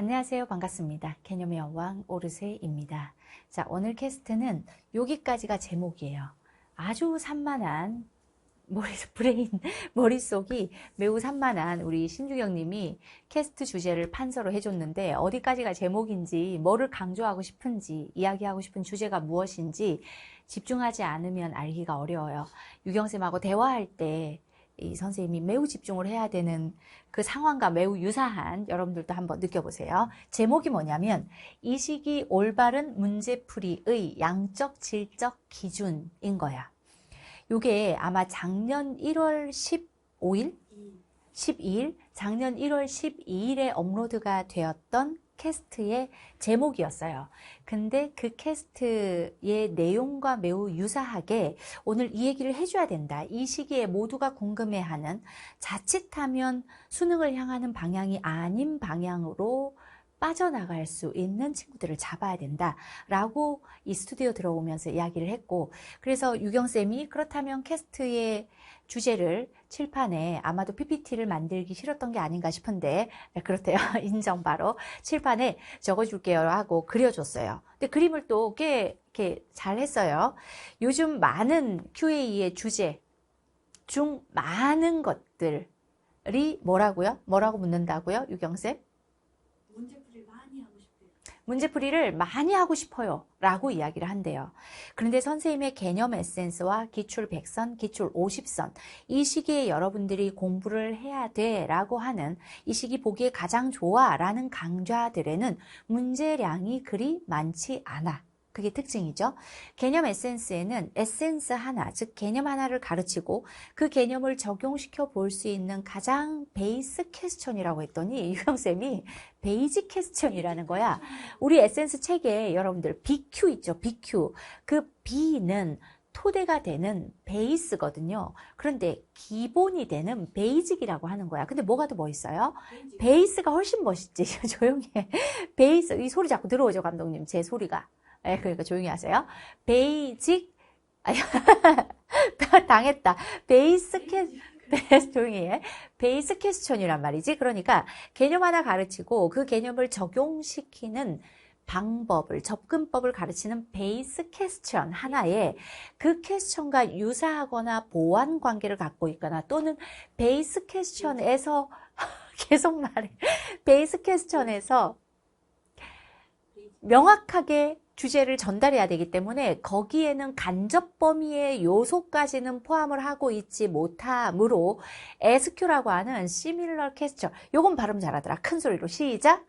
안녕하세요. 반갑습니다. 개념의 여왕 오르세입니다. 자, 오늘 캐스트는 여기까지가 제목이에요. 아주 산만한 머리, 브레인, 머릿속이 매우 산만한 우리 신주경 님이 캐스트 주제를 판서로 해줬는데 어디까지가 제목인지, 뭐를 강조하고 싶은지, 이야기하고 싶은 주제가 무엇인지 집중하지 않으면 알기가 어려워요. 유경쌤하고 대화할 때 이 선생님이 매우 집중을 해야 되는 그 상황과 매우 유사한 여러분들도 한번 느껴보세요. 제목이 뭐냐면 이 시기 올바른 문제풀이의 양적 질적 기준인 거야. 요게 아마 작년 1월 15일? 12일? 작년 1월 12일에 업로드가 되었던 캐스트의 제목이었어요. 근데 그 캐스트의 내용과 매우 유사하게 오늘 이 얘기를 해줘야 된다. 이 시기에 모두가 궁금해하는 자칫하면 수능을 향하는 방향이 아닌 방향으로 빠져나갈 수 있는 친구들을 잡아야 된다 라고 이 스튜디오 들어오면서 이야기를 했고 그래서 유경쌤이 그렇다면 캐스트의 주제를 칠판에 아마도 PPT를 만들기 싫었던 게 아닌가 싶은데 네, 그렇대요. 인정 바로 칠판에 적어줄게요 하고 그려줬어요. 근데 그림을 또 꽤 이렇게 잘 했어요. 요즘 많은 QA의 주제 중 많은 것들이 뭐라고요? 뭐라고 묻는다고요? 유경쌤? 문제풀이. 문제풀이를 많이 하고 싶어요. 라고 이야기를 한대요. 그런데 선생님의 개념 에센스와 기출 100선, 기출 50선, 이 시기에 여러분들이 공부를 해야 돼 라고 하는 이 시기 보기에 가장 좋아 라는 강좌들에는 문제량이 그리 많지 않아. 그게 특징이죠. 개념 에센스에는 에센스 하나, 즉 개념 하나를 가르치고 그 개념을 적용시켜 볼 수 있는 가장 베이스 퀘스천이라고 했더니 유형쌤이 베이직 퀘스천이라는 거야. 우리 에센스 책에 여러분들 BQ 있죠. BQ. 그 B는 토대가 되는 베이스거든요. 그런데 기본이 되는 베이직이라고 하는 거야. 근데 뭐가 더 멋있어요? 베이스가 훨씬 멋있지. 조용히 해. 베이스, 이 소리 자꾸 들어오죠, 감독님. 제 소리가. 예, 그러니까 조용히 하세요. 베이직, 당했다. 베이스 캐, 베이스 조용히 해. 베이스 퀘스천이란 말이지. 그러니까 개념 하나 가르치고 그 개념을 적용시키는 방법을, 접근법을 가르치는 베이스 퀘스천 하나에 그 퀘스천과 유사하거나 보완 관계를 갖고 있거나 또는 베이스 퀘스천에서 계속 말해. 베이스 퀘스천에서 명확하게 주제를 전달해야 되기 때문에 거기에는 간접 범위의 요소까지는 포함을 하고 있지 못하므로 SQ라고 하는 similar question 요건 발음 잘하더라. 큰 소리로 시작.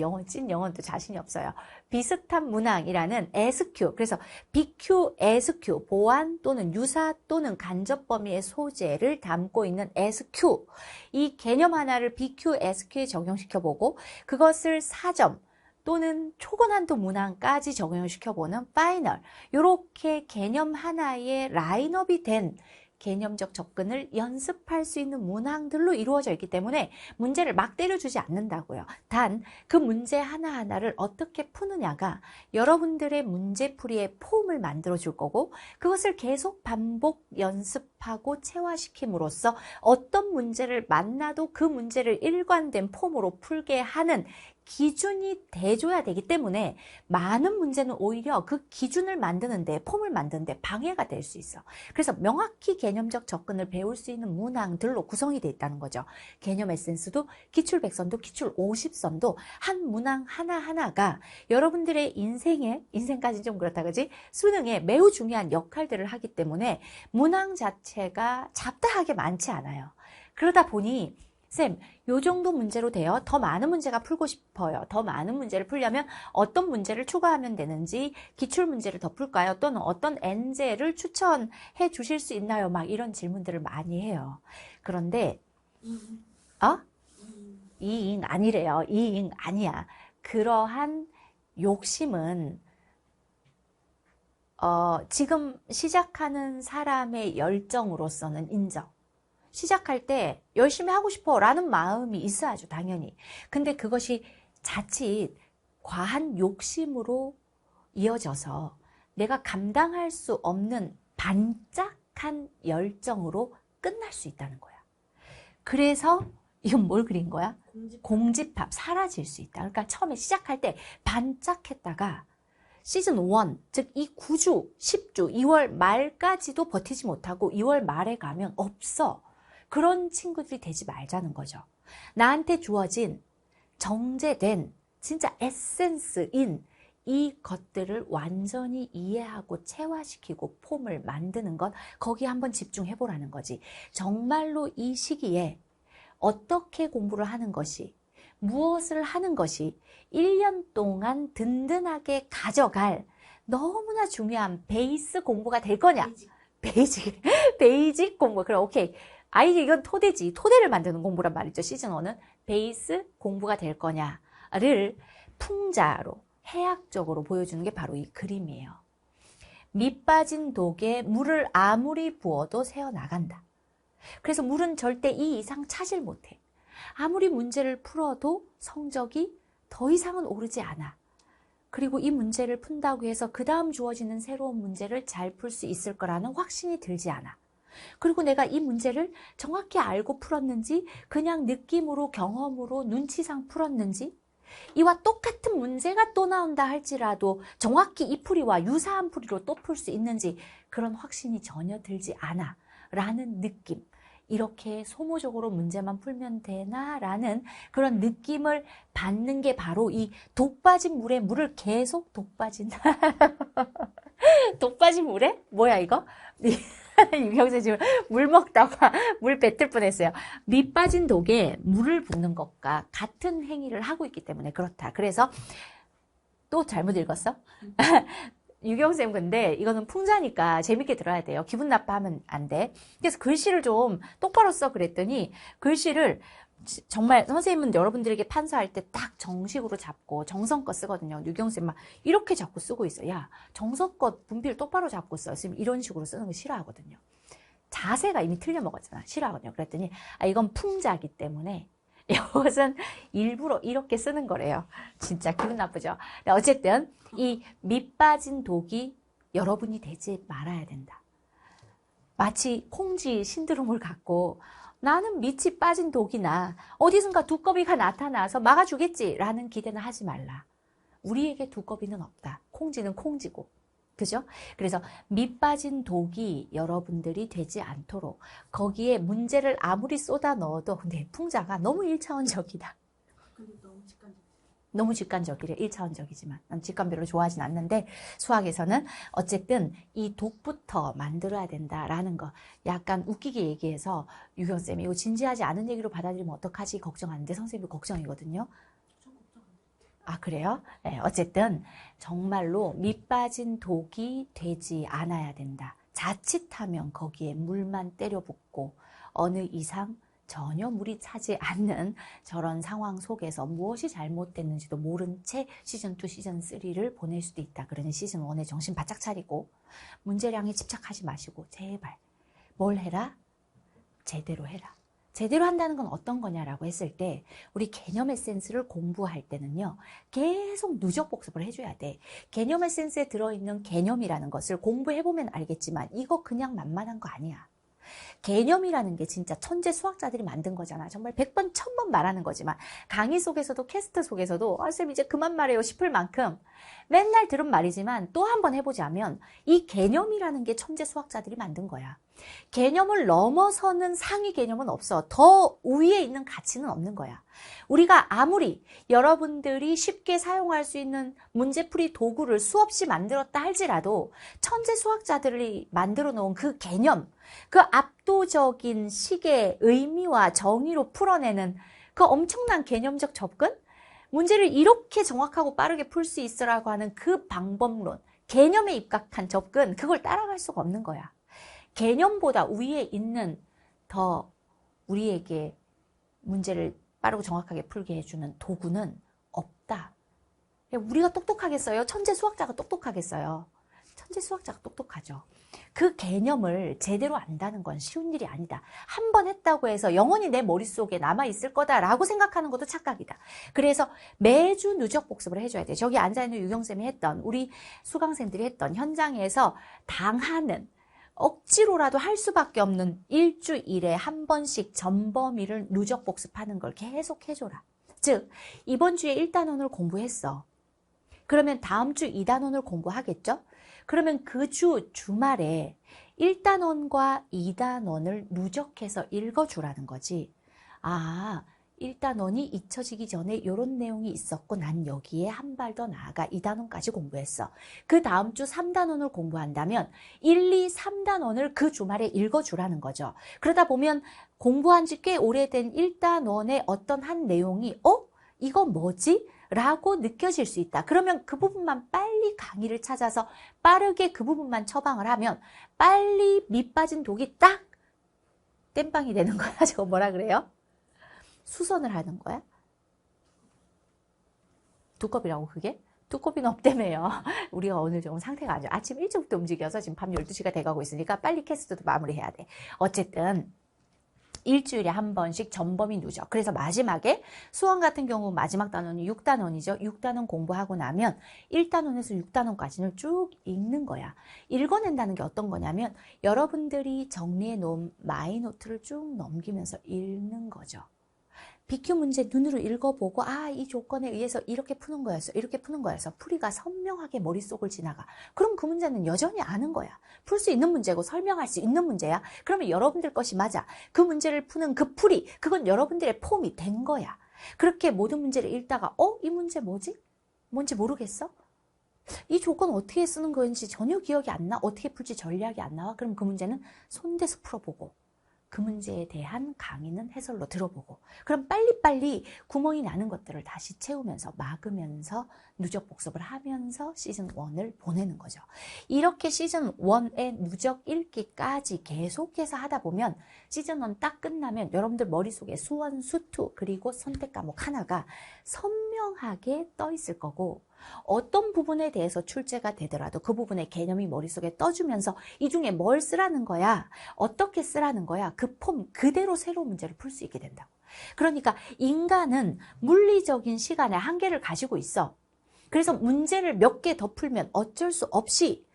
영어 찐 영어도 자신이 없어요. 비슷한 문항이라는 SQ 그래서 BQ, SQ 보완 또는 유사 또는 간접 범위의 소재를 담고 있는 SQ 이 개념 하나를 BQ, SQ에 적용시켜 보고 그것을 4점 또는 초고난도 문항까지 적용을 시켜보는 파이널 이렇게 개념 하나의 라인업이 된 개념적 접근을 연습할 수 있는 문항들로 이루어져 있기 때문에 문제를 막 때려주지 않는다고요. 단 그 문제 하나하나를 어떻게 푸느냐가 여러분들의 문제풀이의 폼을 만들어 줄 거고 그것을 계속 반복 연습하고 체화시킴으로써 어떤 문제를 만나도 그 문제를 일관된 폼으로 풀게 하는 기준이 돼줘야 되기 때문에 많은 문제는 오히려 그 기준을 만드는데 폼을 만드는데 방해가 될 수 있어. 그래서 명확히 개념적 접근을 배울 수 있는 문항들로 구성이 되어 있다는 거죠. 개념 에센스도 기출 100선도 기출 50선도 한 문항 하나하나가 여러분들의 인생에 인생까지는 좀 그렇다 그지? 수능에 매우 중요한 역할들을 하기 때문에 문항 자체가 잡다하게 많지 않아요. 그러다 보니 쌤, 요 정도 문제로 돼요. 더 많은 문제가 풀고 싶어요. 더 많은 문제를 풀려면 어떤 문제를 추가하면 되는지 기출 문제를 더 풀까요? 또는 어떤 엔제를 추천해 주실 수 있나요? 막 이런 질문들을 많이 해요. 그런데 어? 이잉 아니래요. 이잉 아니야. 그러한 욕심은 어, 지금 시작하는 사람의 열정으로서는 인정. 시작할 때 열심히 하고 싶어 라는 마음이 있어야죠, 당연히. 근데 그것이 자칫 과한 욕심으로 이어져서 내가 감당할 수 없는 반짝한 열정으로 끝날 수 있다는 거야. 그래서 이건 뭘 그린 거야? 공집 공집합 사라질 수 있다. 그러니까 처음에 시작할 때 반짝했다가 시즌 1, 즉 이 9주, 10주, 2월 말까지도 버티지 못하고 2월 말에 가면 없어. 그런 친구들이 되지 말자는 거죠. 나한테 주어진 정제된 진짜 에센스인 이 것들을 완전히 이해하고 체화시키고 폼을 만드는 것, 거기에 한번 집중해 보라는 거지. 정말로 이 시기에 어떻게 공부를 하는 것이, 무엇을 하는 것이 1년 동안 든든하게 가져갈 너무나 중요한 베이스 공부가 될 거냐? 베이직. 베이직, 베이직 공부. 그럼 오케이. 아이 이건 토대지. 토대를 만드는 공부란 말이죠. 시즌 1은 베이스 공부가 될 거냐를 풍자로 해학적으로 보여주는 게 바로 이 그림이에요. 밑 빠진 독에 물을 아무리 부어도 새어 나간다. 그래서 물은 절대 이 이상 차질 못해. 아무리 문제를 풀어도 성적이 더 이상은 오르지 않아. 그리고 이 문제를 푼다고 해서 그 다음 주어지는 새로운 문제를 잘 풀 수 있을 거라는 확신이 들지 않아. 그리고 내가 이 문제를 정확히 알고 풀었는지, 그냥 느낌으로, 경험으로, 눈치상 풀었는지, 이와 똑같은 문제가 또 나온다 할지라도 정확히 이 풀이와 유사한 풀이로 또 풀 수 있는지 그런 확신이 전혀 들지 않아. 라는 느낌. 이렇게 소모적으로 문제만 풀면 되나? 라는 그런 느낌을 받는 게 바로 이 독 빠진 물에 물을 계속 독 빠진. 독 빠진 물에? 뭐야, 이거? 유경재 지금 물 먹다가 물 뱉을 뻔했어요. 밑 빠진 독에 물을 붓는 것과 같은 행위를 하고 있기 때문에 그렇다. 그래서 또 잘못 읽었어? 유경쌤 근데 이거는 풍자니까 재밌게 들어야 돼요. 기분 나빠하면 안 돼. 그래서 글씨를 좀 똑바로 써 그랬더니 글씨를 지- 정말 선생님은 여러분들에게 판사할 때 딱 정식으로 잡고 정성껏 쓰거든요. 유경쌤 막 이렇게 자꾸 쓰고 있어. 야 정성껏 분필 똑바로 잡고 써. 지금 이런 식으로 쓰는 거 싫어하거든요. 자세가 이미 틀려 먹었잖아. 싫어하거든요. 그랬더니 아 이건 풍자기 때문에 이것은 일부러 이렇게 쓰는 거래요. 진짜 기분 나쁘죠. 근데 어쨌든 이 밑 빠진 독이 여러분이 되지 말아야 된다. 마치 콩쥐 신드롬을 갖고 나는 밑이 빠진 독이나 어디선가 두꺼비가 나타나서 막아주겠지라는 기대는 하지 말라. 우리에게 두꺼비는 없다. 콩쥐는 콩쥐고. 그죠? 그래서 밑 빠진 독이 여러분들이 되지 않도록 거기에 문제를 아무리 쏟아 넣어도 근데 풍자가 너무 일차원적이다. 너무 직관적. 너무 직관적이래. 1차원적이지만. 난 직관 별로 좋아하진 않는데 수학에서는 어쨌든 이 독부터 만들어야 된다라는 거. 약간 웃기게 얘기해서 유경쌤이 이거 진지하지 않은 얘기로 받아들이면 어떡하지 걱정하는데 선생님도 걱정이거든요. 아, 그래요? 네, 어쨌든 정말로 밑 빠진 독이 되지 않아야 된다. 자칫하면 거기에 물만 때려 붓고 어느 이상 전혀 물이 차지 않는 저런 상황 속에서 무엇이 잘못됐는지도 모른 채 시즌2, 시즌3를 보낼 수도 있다. 그러니 시즌1에 정신 바짝 차리고 문제량에 집착하지 마시고 제발 뭘 해라? 제대로 해라. 제대로 한다는 건 어떤 거냐라고 했을 때 우리 개념 에센스를 공부할 때는요. 계속 누적 복습을 해줘야 돼. 개념 에센스에 들어있는 개념이라는 것을 공부해보면 알겠지만 이거 그냥 만만한 거 아니야. 개념이라는 게 진짜 천재 수학자들이 만든 거잖아. 정말 100번, 1000번 말하는 거지만 강의 속에서도 캐스트 속에서도 아, 쌤 이제 그만 말해요 싶을 만큼 맨날 들은 말이지만 또 한 번 해보자면 이 개념이라는 게 천재 수학자들이 만든 거야. 개념을 넘어서는 상위 개념은 없어. 더 위에 있는 가치는 없는 거야. 우리가 아무리 여러분들이 쉽게 사용할 수 있는 문제풀이 도구를 수없이 만들었다 할지라도 천재 수학자들이 만들어 놓은 그 개념, 그 압도적인 식의 의미와 정의로 풀어내는 그 엄청난 개념적 접근? 문제를 이렇게 정확하고 빠르게 풀 수 있으라고 하는 그 방법론, 개념에 입각한 접근, 그걸 따라갈 수가 없는 거야. 개념보다 위에 있는 더 우리에게 문제를 빠르고 정확하게 풀게 해주는 도구는 없다. 우리가 똑똑하겠어요? 천재 수학자가 똑똑하겠어요? 천재 수학자가 똑똑하죠. 그 개념을 제대로 안다는 건 쉬운 일이 아니다. 한 번 했다고 해서 영원히 내 머릿속에 남아있을 거다라고 생각하는 것도 착각이다. 그래서 매주 누적 복습을 해줘야 돼. 저기 앉아있는 유경쌤이 했던, 우리 수강생들이 했던 현장에서 당하는 억지로라도 할 수밖에 없는 일주일에 한 번씩 전범위를 누적 복습하는 걸 계속 해줘라. 즉, 이번 주에 1단원을 공부했어. 그러면 다음 주 2단원을 공부하겠죠? 그러면 그 주 주말에 1단원과 2단원을 누적해서 읽어주라는 거지. 아, 1단원이 잊혀지기 전에 이런 내용이 있었고 난 여기에 한 발 더 나아가 2단원까지 공부했어. 그 다음 주 3단원을 공부한다면 1, 2, 3단원을 그 주말에 읽어주라는 거죠. 그러다 보면 공부한 지 꽤 오래된 1단원의 어떤 한 내용이 어? 이거 뭐지? 라고 느껴질 수 있다. 그러면 그 부분만 빨리 강의를 찾아서 빠르게 그 부분만 처방을 하면 빨리 밑 빠진 독이 딱 땜빵이 되는 거야. 저거 뭐라 그래요? 수선을 하는 거야? 두꺼비라고 그게? 두꺼비는 없다며요. 우리가 오늘 조금 상태가 안 좋아. 아침 일찍부터 움직여서 지금 밤 12시가 돼가고 있으니까 빨리 캐스트도 마무리해야 돼. 어쨌든 일주일에 한 번씩 전범위 누적. 그래서 마지막에 수원 같은 경우 마지막 단원이 6단원이죠. 6단원 공부하고 나면 1단원에서 6단원까지는 쭉 읽는 거야. 읽어낸다는 게 어떤 거냐면 여러분들이 정리해 놓은 마이노트를 쭉 넘기면서 읽는 거죠. BQ 문제 눈으로 읽어보고 아 이 조건에 의해서 이렇게 푸는 거였어 이렇게 푸는 거였어. 풀이가 선명하게 머릿속을 지나가. 그럼 그 문제는 여전히 아는 거야. 풀 수 있는 문제고 설명할 수 있는 문제야. 그러면 여러분들 것이 맞아. 그 문제를 푸는 그 풀이 그건 여러분들의 폼이 된 거야. 그렇게 모든 문제를 읽다가 어? 이 문제 뭐지? 뭔지 모르겠어? 이 조건 어떻게 쓰는 건지 전혀 기억이 안 나. 어떻게 풀지 전략이 안 나와. 그럼 그 문제는 손대서 풀어보고 그 문제에 대한 강의는 해설로 들어보고 그럼 빨리빨리 구멍이 나는 것들을 다시 채우면서 막으면서 누적 복습을 하면서 시즌 1을 보내는 거죠. 이렇게 시즌 1의 누적 읽기까지 계속해서 하다 보면 시즌 1 딱 끝나면 여러분들 머릿속에 수원, 수투 그리고 선택 과목 하나가 선명하게 떠 있을 거고 어떤 부분에 대해서 출제가 되더라도 그 부분의 개념이 머릿속에 떠주면서 이 중에 뭘 쓰라는 거야, 어떻게 쓰라는 거야, 그 폼 그대로 새로운 문제를 풀 수 있게 된다고. 그러니까 인간은 물리적인 시간의 한계를 가지고 있어. 그래서 문제를 몇 개 더 풀면 어쩔 수 없이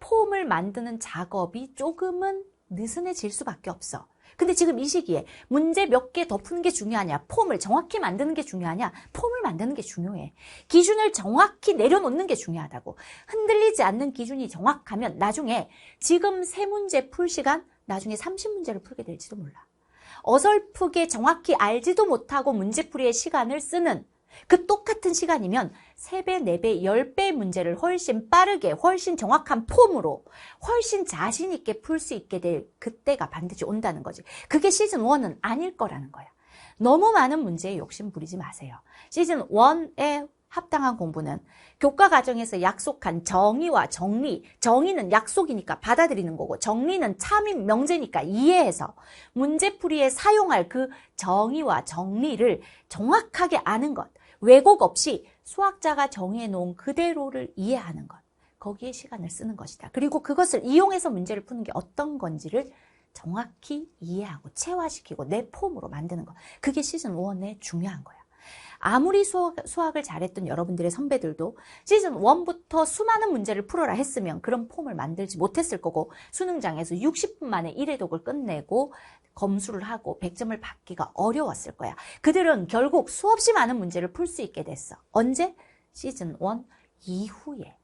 폼을 만드는 작업이 조금은 느슨해질 수밖에 없어. 근데 지금 이 시기에 문제 몇 개 더 푸는 게 중요하냐, 폼을 정확히 만드는 게 중요하냐, 폼을 만드는 게 중요해. 기준을 정확히 내려놓는 게 중요하다고. 흔들리지 않는 기준이 정확하면 나중에 지금 세 문제 풀 시간, 나중에 30문제를 풀게 될지도 몰라. 어설프게 정확히 알지도 못하고 문제풀이의 시간을 쓰는 그 똑같은 시간이면 3배, 4배, 10배 문제를 훨씬 빠르게, 훨씬 정확한 폼으로, 훨씬 자신 있게 풀 수 있게 될 그때가 반드시 온다는 거지. 그게 시즌 1은 아닐 거라는 거야. 너무 많은 문제에 욕심 부리지 마세요. 시즌 1에 합당한 공부는 교과 과정에서 약속한 정의와 정리, 정의는 약속이니까 받아들이는 거고 정리는 참인 명제니까 이해해서 문제풀이에 사용할 그 정의와 정리를 정확하게 아는 것, 왜곡 없이 수학자가 정해 놓은 그대로를 이해하는 것, 거기에 시간을 쓰는 것이다. 그리고 그것을 이용해서 문제를 푸는 게 어떤 건지를 정확히 이해하고 체화시키고 내 폼으로 만드는 것. 그게 시즌 1의 중요한 거야. 아무리 수학, 수학을 잘했던 여러분들의 선배들도 시즌 1부터 수많은 문제를 풀어라 했으면 그런 폼을 만들지 못했을 거고 수능장에서 60분 만에 1회 독을 끝내고 검수를 하고 100점을 받기가 어려웠을 거야. 그들은 결국 수없이 많은 문제를 풀 수 있게 됐어. 언제? 시즌 1 이후에.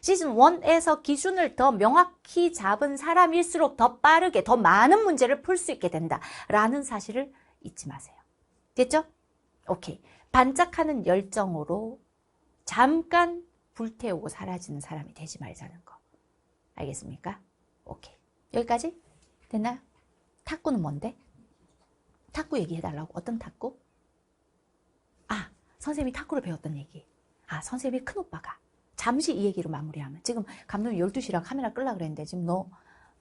시즌 1에서 기준을 더 명확히 잡은 사람일수록 더 빠르게 더 많은 문제를 풀 수 있게 된다라는 사실을 잊지 마세요. 됐죠? 오케이. 반짝하는 열정으로 잠깐 불태우고 사라지는 사람이 되지 말자는 거. 알겠습니까? 오케이. 여기까지? 됐나요? 탁구는 뭔데? 탁구 얘기해달라고. 어떤 탁구? 아, 선생님이 탁구를 배웠던 얘기. 아, 선생님이 큰오빠가. 잠시 이 얘기로 마무리하면. 지금 감독님 12시랑 카메라 끌라 그랬는데 지금 너,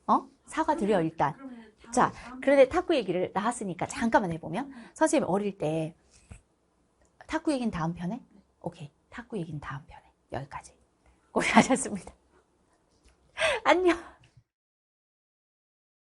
어? 사과드려, 일단. 자, 그런데 탁구 얘기를 나왔으니까 잠깐만 해보면 선생님 어릴 때 탁구 얘기는 다음 편에? 오케이. 탁구 얘기는 다음 편에. 여기까지. 고생하셨습니다. 안녕.